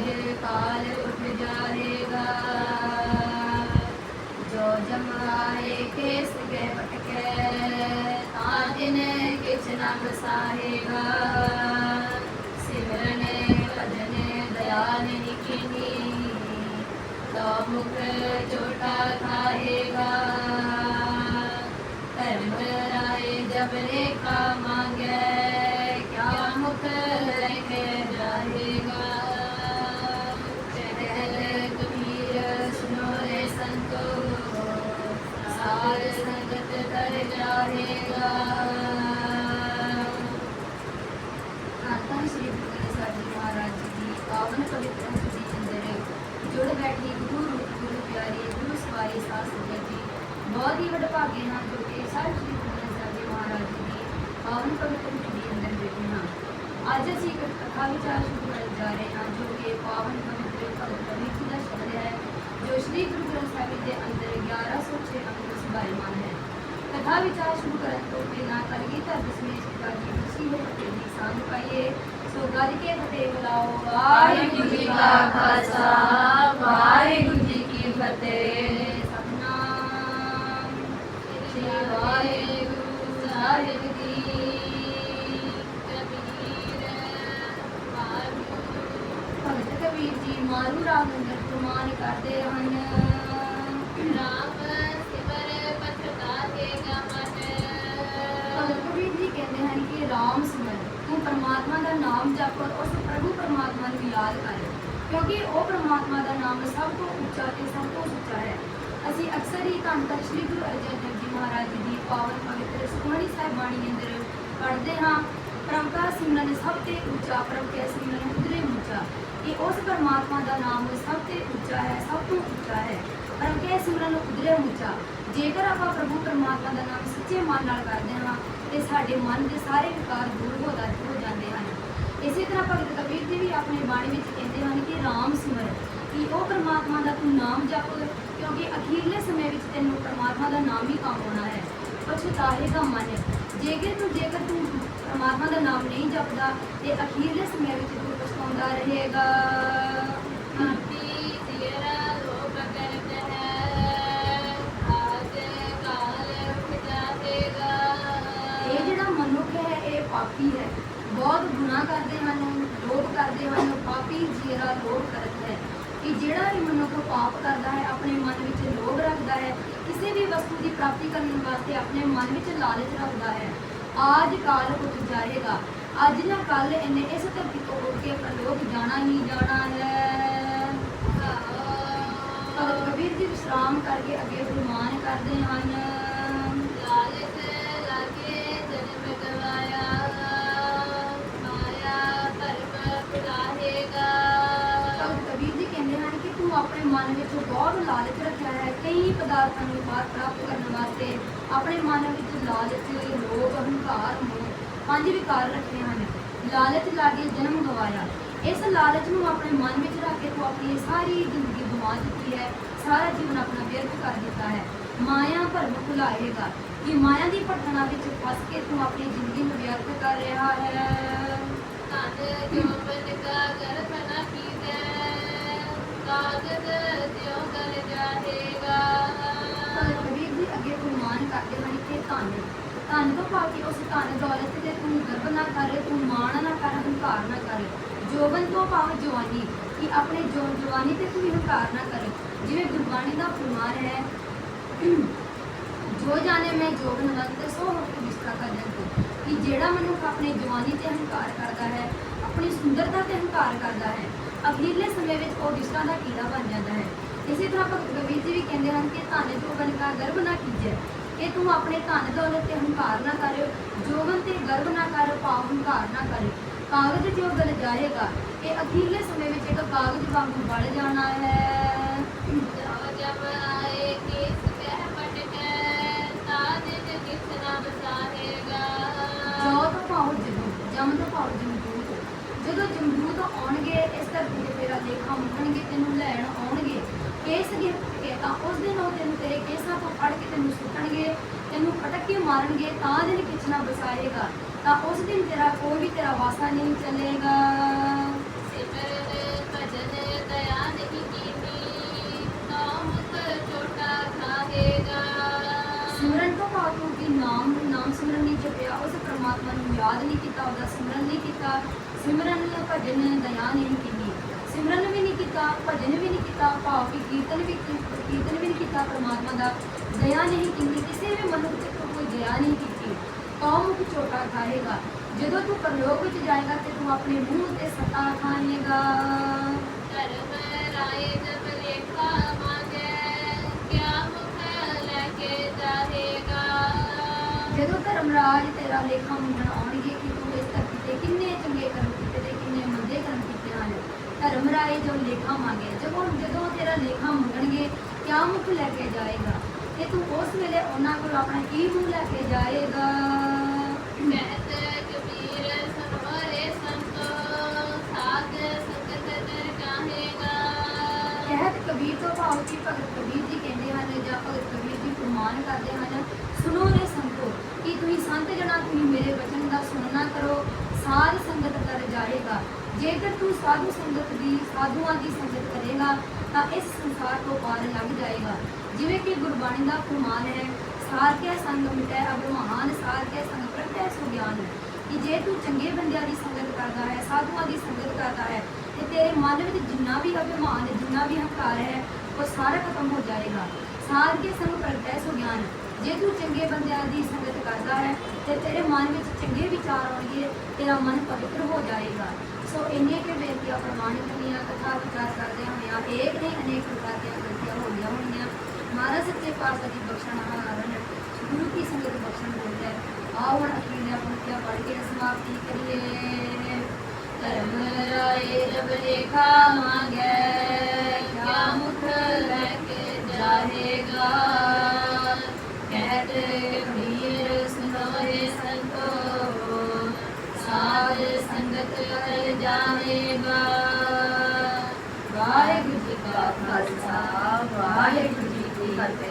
ਆਜ ਕਾਲ ਉਠ ਜਾਏਗਾ। ਜੋ ਜਮ ਆਏ ਕੇਸ ਗਏ ਭਟਕੈ ਤਾਂ ਜਿਨ ਕਿਛ ਨਾ ਬਸਾਹੇਗਾ ਸਿਮਰਨ, ਭਜਨ ਦਇਆਲ ਨਿਕੀਨੀ, ਤੋ ਮੁਖ ਚੋਟਾ ਖਾਏਗਾ। ਧਰਮ ਰਾਏ ਜਬ ਜੁੜ ਬੈਠੀ ਗੁਰੂ ਰੂਪ ਗੁਰੂ ਪਿਆਰੀ ਗੁਰੂ ਸਵਾਰੀ ਸਾਧ ਸੰਗਤ ਜੀ ਬਹੁਤ ਹੀ ਵਡਭਾਗੇ ਹਾਂ ਜੋ ਕਿ ਸਾਹਿਬ ਸ੍ਰੀ ਗੁਰੂ ਗ੍ਰੰਥ ਸਾਹਿਬ ਜੀ ਮਹਾਰਾਜ ਜੀ ਦੀ ਪਾਵਨ ਪਵਿੱਤਰ ਸੁਦੀ ਅੰਦਰ ਬੈਠੇ ਹਾਂ। ਅੱਜ ਅਸੀਂ ਇੱਕ ਕਥਾ ਵਿਚਾਰ ਸ਼ੁਰੂ ਕਰਨ ਜਾ ਰਹੇ ਹਾਂ ਜੋ ਕਿ ਪਾਵਨ ਪਵਿੱਤਰ ਭਗਤ ਕਬੀਰ ਜੀ ਦਾ ਸ਼ਬਦ ਹੈ ਜੋ ਸ੍ਰੀ ਗੁਰੂ ਗ੍ਰੰਥ ਸਾਹਿਬ ਜੀ ਦੇ ਅੰਦਰ 1106 ਅੰਕ ਵਿੱਚ ਸਭਾਇਮਾਨ ਹੈ। ਕਥਾ ਵਿਚਾਰ ਸ਼ੁਰੂ ਕਰਨ ਤੋਂ ਪਹਿਲਾਂ ਕਲਗੀਧਰ ਦਸਵੇਂ ਸਿੱਖਾ ਜੀ ਤੁਸੀਂ ਹੋ ਫਤਿਹ ਦੀ ਸੰਗ ਪਾਈਏ ਸੋ ਗੱਜ ਕੇ ਫਤਿਹ ਬੁਲਾਓ ਵਾਹਿਗੁਰੂ ਜੀ ਕਾ ਖਾਲਸਾ, ਮਾਰੂ ਰਾਗ ਅੰਦਰ ਪ੍ਰਮਾਣ ਕਰਦੇ ਹਨ ਰਾਮ ਸਿਮਰ ਪਛਤਾਏਗਾ ਮਨ ਭਗਤ ਕਬੀਰ ਜੀ ਕਹਿੰਦੇ ਹਨ ਕਿ ਰਾਮ ਸਿਮਰ ਤੂੰ ਪਰਮਾਤਮਾ ਦਾ ਨਾਮ ਜਪ ਔਰ ਉਸ ਪ੍ਰਭੂ ਪਰਮਾਤਮਾ ਨੂੰ ਯਾਦ ਕਰ ਕਿਉਂਕਿ ਉਹ ਪਰਮਾਤਮਾ ਦਾ ਨਾਮ ਸਭ ਤੋਂ ਉੱਚਾ ਤੇ ਸਭ ਤੋਂ ਉੱਚਾ ਹੈ। ਅਸੀਂ ਅਕਸਰ ਹੀ ਧੰਨ ਧੰਨ ਸ਼੍ਰੀ ਗੁਰੂ ਅਰਜਨ ਦੇਵ ਜੀ ਮਹਾਰਾਜ ਜੀ ਦੀ ਪਾਵਨ ਪਵਿੱਤਰ ਸੁਖਮਨੀ ਸਾਹਿਬ ਬਾਣੀ ਅੰਦਰ ਪੜ੍ਹਦੇ ਹਾਂ। ਪ੍ਰਭ ਸਿਮਰਨ ਸਭ ਤੇ ਉੱਚਾ ਪ੍ਰਭ ਕੇ ਸਿਮਰਨ ਉਤਰੇ ਉੱਚਾ ਇਹ ਉਸ ਪਰਮਾਤਮਾ ਦਾ ਨਾਮ ਸਭ ਤੇ ਉੱਚਾ ਹੈ, ਸਭ ਤੋਂ ਉੱਚਾ ਹੈ। ਪ੍ਰਭ ਕੇ ਸਿਮਰਨ ਉਤਰੇ ਉੱਚਾ ਜੇਕਰ ਆਪਾਂ ਪ੍ਰਭੂ ਪਰਮਾਤਮਾ ਦਾ ਨਾਮ ਸੱਚੇ ਮਨ ਨਾਲ ਕਰਦੇ ਹਾਂ, ਤੇ ਸਾਡੇ ਮਨ ਦੇ ਸਾਰੇ ਵਿਕਾਰ ਦੂਰ ਹੋ ਜਾਂਦੇ ਹਨ। ਇਸੇ ਤਰ੍ਹਾਂ ਭਗਤ ਕਬੀਰ ਜੀ ਵੀ ਆਪਣੇ ਬਾਣੀ ਵਿੱਚ ਕਹਿੰਦੇ ਹਨ ਕਿ ਰਾਮ ਸਿਮਰਨ ਕਿ ਉਹ ਪਰਮਾਤਮਾ ਦਾ ਤੂੰ ਨਾਮ ਜਪ, ਕਿਉਂਕਿ ਅਖੀਰਲੇ ਸਮੇਂ ਵਿੱਚ ਤੈਨੂੰ ਪਰਮਾਤਮਾ ਦਾ ਨਾਮ ਹੀ ਕੰਮ ਆਉਣਾ ਹੈ। ਪਛਤਾਏਗਾ ਮਨ, ਜੇਕਰ ਤੂੰ ਜੇਕਰ ਤੂੰ ਪਰਮਾਤਮਾ ਦਾ ਨਾਮ ਨਹੀਂ ਜਪਦਾ, ਤੇ ਅਖੀਰਲੇ ਸਮੇਂ ਵਿੱਚ ਤੂੰ ਪਛਤਾਉਂਦਾ ਰਹੇਗਾ। ਜਿਹੜਾ ਵੀ ਮਨੁੱਖ ਪਾਪ ਕਰਦਾ ਹੈ, ਆਪਣੇ ਮਨ ਵਿੱਚ ਲੋਭ ਰੱਖਦਾ ਹੈ, ਕਿਸੇ ਵੀ ਵਸਤੂ ਦੀ ਪ੍ਰਾਪਤੀ ਕਰਨ ਵਾਸਤੇ ਆਪਣੇ ਮਨ ਵਿੱਚ ਲਾਲਚ ਰੱਖਦਾ ਹੈ, ਆਜ ਕਾਲ ਉੱਠ ਜਾਏਗਾ। ਅੱਜ ਨਾ ਕੱਲ ਇਹਨੇ ਇਸ ਧਰਤੀ ਤੋਂ ਉੱਠ ਕੇ ਲੋਕ ਜਾਣਾ ਹੀ ਜਾਣਾ ਹੈ। ਭਗਤ ਕਬੀਰ ਜੀ ਵਿਸ਼ਰਾਮ ਕਰਕੇ ਅੱਗੇ ਫਰਮਾਨ ਕਰਦੇ ਹਨ ਆਪਣੇ ਮਨ ਵਿੱਚ ਬਹੁਤ ਲਾਲਚ ਰੱਖਿਆ ਹੈ। ਕਈ ਪਦਾਰਥਾਂ ਨੂੰ ਪ੍ਰਾਪਤ ਕਰਨ ਵਾਸਤੇ ਆਪਣੇ ਮਨ ਵਿੱਚ ਲਾਲਚ, ਲੋਭ ਹੰਕਾਰ ਮੋਹ ਪੰਜ ਵਿਕਾਰ ਰੱਖੇ ਹਨ। ਲਾਲਚ ਲਾਗੇ ਜਨਮ ਗਵਾਇਆ। ਇਸ ਲਾਲਚ ਨੂੰ ਆਪਣੇ ਮਨ ਵਿੱਚ ਰੱਖ ਕੇ ਤੂੰ ਆਪਣੀ ਸਾਰੀ ਜ਼ਿੰਦਗੀ ਗਵਾ ਦਿੱਤੀ ਹੈ। ਸਾਰਾ ਜੀਵਨ ਆਪਣਾ ਵਿਅਰਥ ਕਰ ਦਿੱਤਾ ਹੈ। ਮਾਇਆ ਭਰਮ ਭੁਲਾਏਗਾ। ਕਿ ਮਾਇਆ ਦੀ ਭਟਕਣਾ ਵਿੱਚ ਫਸ ਕੇ ਤੂੰ ਆਪਣੀ ਜ਼ਿੰਦਗੀ ਨੂੰ ਵਿਅਰਥ ਕਰ ਰਿਹਾ ਹੈ। ਧਨ ਜੋਬਨ ਕਾ ਗਰਭ ਨ ਕੀਜੈ ਕਾਗਦ ਜਿਉ ਗਲ ਜਾਏਗਾ ਕਬੀਰ ਜੀ, ਅੱਗੇ ਫਰਮਾਨ ਕਰਦੇ ਹਨ ਕਿ ਧਨ ਧਨ ਤੋਂ ਪਾ ਕੇ ਉਸ ਧਨ ਦੌਲਤ ਤੇ ਤੂੰ ਗਰਬ ਨਾ ਕਰ, ਤੂੰ ਮਾਣ ਨਾ ਕਰ, ਹੰਕਾਰ ਨਾ ਕਰ। ਜੋਬਨ ਤੋਂ ਭਾਵ ਜਵਾਨੀ, ਕਿ ਆਪਣੇ ਜੋ ਜਵਾਨੀ ਤੇ ਤੂੰ ਹੰਕਾਰ ਨਾ ਕਰ। ਜਿਵੇਂ ਗੁਰਬਾਣੀ ਦਾ ਫਰਮਾਨ ਹੈ, ਜੋ ਜਾਣੇ ਮੈਂ ਜੋਬਨ ਵੰਤ ਸੋ ਵਕਤ ਵਿਸਤਾ ਕਰ ਜੰਤ ਕਿ ਜਿਹੜਾ ਮਨੁੱਖ ਆਪਣੀ ਜਵਾਨੀ ਤੇ ਹੰਕਾਰ ਕਰਦਾ ਹੈ, ਆਪਣੀ ਸੁੰਦਰਤਾ ਤੇ ਹੰਕਾਰ ਕਰਦਾ ਹੈ ਅਖੀਰਲੇ ਸਮੇਂ ਵਿੱਚ ਉਹ ਵਿਸਤਾ ਦਾ ਕੀੜਾ ਬਣ ਜਾਂਦਾ ਹੈ। ਇਸੇ ਤਰ੍ਹਾਂ ਭਗਤ ਕਬੀਰ ਜੀ ਵੀ ਕਹਿੰਦੇ ਹਨ ਕਿ ਧਨ ਜੋਗਨ ਕਾ ਗਰਭ ਨਾ ਕੀਜੈ ਕਿ ਤੂੰ ਆਪਣੇ ਧਨ ਦੌਲਤ ਤੇ ਹੰਕਾਰ ਨਾ ਕਰ ਜੋਗਨ ਤੇ ਗਰਭ ਨਾ ਕਰ, ਭਾਵ ਹੰਕਾਰ ਨਾ ਕਰ ਕਾਗਜ਼ ਜੋ ਗਲ ਜਾਏਗਾ ਇਹ ਅਖੀਰਲੇ ਸਮੇਂ ਵਿੱਚ ਇੱਕ ਕਾਗਜ਼ ਵਾਂਗੂ ਬਣ ਜਾਣਾ ਹੈ। ਕੇ ਤਾਂ ਉਸ ਦਿਨ ਉਹ ਤੈਨੂੰ ਤੇਰੇ ਕੇਸਾਂ ਤੋਂ ਫੜ ਕੇ ਤੈਨੂੰ ਸੁੱਟਣਗੇ ਤੈਨੂੰ ਪਟਕ ਕੇ ਮਾਰਨਗੇ ਤਾਂ ਦਿਨ ਕਿਛਣਾ ਬਸਾਏਗਾ। ਤਾਂ ਉਸ ਦਿਨ ਤੇਰਾ ਕੋਈ ਵੀ ਤੇਰਾ ਵਾਸਾ ਨਹੀਂ ਚੱਲੇਗਾ। ਸਿਮਰਨ ਭਜਨ ਦਇਆ ਨਹੀਂ ਕੀਤੀ ਨਾਮ ਛੋਟਾ ਖਾਹੇਗਾ। ਸਿਮਰਨ ਤੋਂ ਭਾਵ ਤੂੰ ਕਿ ਨਾਮ ਨਾਮ ਸਿਮਰਨ ਨਹੀਂ ਜਪਿਆ ਉਸ ਪ੍ਰਮਾਤਮਾ ਨੂੰ ਯਾਦ ਨਹੀਂ ਕੀਤਾ ਉਹਦਾ ਸਿਮਰਨ ਨਹੀਂ ਕੀਤਾ। ਸਿਮਰਨ ਭਜਨ ਦਇਆ ਨਹੀਂ ਕੀਤੀ ਸਿਮਰਨ ਵੀ ਨਹੀਂ ਕੀਤਾ, ਭਜਨ ਵੀ ਨਹੀਂ ਕੀਤਾ, ਭਾਵ ਕਿ ਕੀਰਤਨ ਵੀ ਕੀ- ਕੀਰਤਨ ਵੀ ਨਹੀਂ ਕੀਤਾ, ਪ੍ਰਮਾਤਮਾ ਦਾ ਦਇਆ ਨਹੀਂ ਕੀਤੀ, ਕਿਸੇ ਵੀ ਮਨੁੱਖ ਤੇ ਤੂੰ ਕੋਈ ਦਇਆ ਨਹੀਂ ਕੀਤੀ। ਕੌਮ ਨੂੰ ਝੋਟਾ ਖਾਏਗਾ। ਜਦੋਂ ਤੂੰ ਪਰਲੋਕ ਵਿੱਚ ਜਾਏਗਾ ਤੇ ਤੂੰ ਆਪਣੇ ਮੂੰਹ ਤੇ ਸੱਤਾ ਖਾਏਗਾ। ਧਰਮ ਰਾਏ ਜਬ ਲੇਖਾ ਮੰਗੈ ਕਿਆ ਮੁਖ ਲੈ ਕੇ ਜਾਹੇਗਾ ਜਦੋਂ ਧਰਮਰਾਜ ਤੇਰਾ ਲੇਖਾ ਮੰਗਣ ਆਉਣਗੇ ਕਿ ਤੂੰ ਇਸ ਧਰਤੀ ਤੇ ਕਿੰਨੇ ਚੰਗੇ ਕਰਮ ਕੀਤੇ ਤੇ ਕਿੰਨੇ ਮੰਦੇ ਕਰਮ ਕੀਤੇ ਹਨ? ਧਰਮਰਾਏ ਜੋ ਲੇਖਾ ਮੰਗੇ ਜਦੋਂ ਜਦੋਂ ਤੇਰਾ ਲੇਖਾ ਮੰਗਣਗੇ ਕਿਆ ਮੁਖ ਲੈ ਕੇ ਜਾਏਗਾ? ਤੇ ਤੂੰ ਉਸ ਵੇਲੇ ਉਹਨਾਂ ਕੋਲ ਆਪਣਾ ਕੀ ਮੂੰਹ ਲੈ ਕੇ ਜਾਏਗਾ? ਕਹਿਤ ਕਬੀਰ ਸਰਵਰੇ ਸੰਤੋ ਸਾਧ ਸੰਗਤ ਦਰ ਕਾਹੇਗਾ ਕਹਿਤ ਕਬੀਰ ਤੋਂ ਭਾਵ ਕਿ ਭਗਤ ਕਬੀਰ ਜੀ ਕਹਿੰਦੇ ਹਨ ਜਾਂ ਭਗਤ ਕਬੀਰ ਜੀ ਫਰਮਾਨ ਕਰਦੇ ਹਨ ਸੁਣੋ ਰੇ ਸੰਤੋ ਕਿ ਤੁਸੀਂ ਸੰਤ ਜਣਾ ਤੁਸੀਂ ਮੇਰੇ ਬਚਨ ਦਾ ਸੁਣਨਾ ਕਰੋ। ਸਾਧ ਜੇਕਰ ਤੂੰ ਸਾਧੂ ਸੰਗਤ ਦੀ, ਸਾਧੂਆਂ ਦੀ ਸੰਗਤ ਕਰੇਗਾ, ਤਾਂ ਇਸ ਸੰਸਾਰ ਤੋਂ ਪਾਰ ਲੱਗ ਜਾਏਗਾ। ਜਿਵੇਂ ਕਿ ਗੁਰਬਾਣੀ ਦਾ ਫਰਮਾਨ ਹੈ, ਸਾਰ ਕੇ ਸੰਗ ਮਿਟੈ ਅਭਿਮਾਨ ਸਾਰ ਕੇ ਸੰਗ ਪ੍ਰਗਟੈ ਸੁਗਿਆਨ ਕਿ ਜੇ ਤੂੰ ਚੰਗੇ ਬੰਦਿਆਂ ਦੀ ਸੰਗਤ ਕਰਦਾ ਹੈ, ਸਾਧੂਆਂ ਦੀ ਸੰਗਤ ਕਰਦਾ ਹੈ, ਤੇ ਤੇਰੇ ਮਨ ਵਿੱਚ ਜਿੰਨਾ ਵੀ ਅਭਿਮਾਨ, ਜਿੰਨਾ ਵੀ ਹੰਕਾਰ ਹੈ, ਉਹ ਸਾਰਾ ਖਤਮ ਹੋ ਜਾਏਗਾ। ਸਾਰ ਕੇ ਸੰਗ ਪ੍ਰਗਟੈ ਸੁਗਿਆਨ ਜੇ ਤੂੰ ਚੰਗੇ ਬੰਦਿਆਂ ਦੀ ਸੰਗਤ ਕਰਦਾ ਹੈ, ਤੇ ਤੇਰੇ ਮਨ ਵਿੱਚ ਚੰਗੇ ਵਿਚਾਰ ਆਉਣਗੇ, ਤੇਰਾ ਮਨ ਪਵਿੱਤਰ ਹੋ ਜਾਏਗਾ। ਸੋ ਇੰਨੇ ਕੇ ਬੇਨਤੀਆਂ ਪ੍ਰਮਾਣਿਤ ਦੀਆਂ ਕਥਾ ਵਿਚਾਰ ਕਰਦੇ ਹੋਇਆ ਏਕ ਨੇ ਅਨੇਕ ਪ੍ਰਕਾਰ ਦੀਆਂ ਗਲਤੀਆਂ ਹੋਈਆਂ ਹੋਈਆਂ ਮਹਾਰਾਜ ਸੱਚੇ ਪਾਤਸ਼ਾਹ ਦੀ ਬਖਸ਼ਣ ਹਾਰਨ ਗੁਰੂ ਕੀ ਸੰਗਤ ਬਖਸ਼ਣ ਦਿੰਦਾ ਹੈ ਆਓ ਹੁਣ ਅਖੀਰਲੀਆਂ ਪੰਕਤੀਆਂ ਪੜ੍ਹ ਕੇ ਸਮਾਪਤੀ ਕਰੀਏ ਧਰਮ ਰਾਏ ਜਬ ਲੇਖਾ ਮੰਗੈ ਕਿਆ ਮੁਖ ਲੈ ਕੇ ਜਾਹੇਗਾ ਕਹਿਤ ਵਾਹਿਗੁਰੂ ਜੀ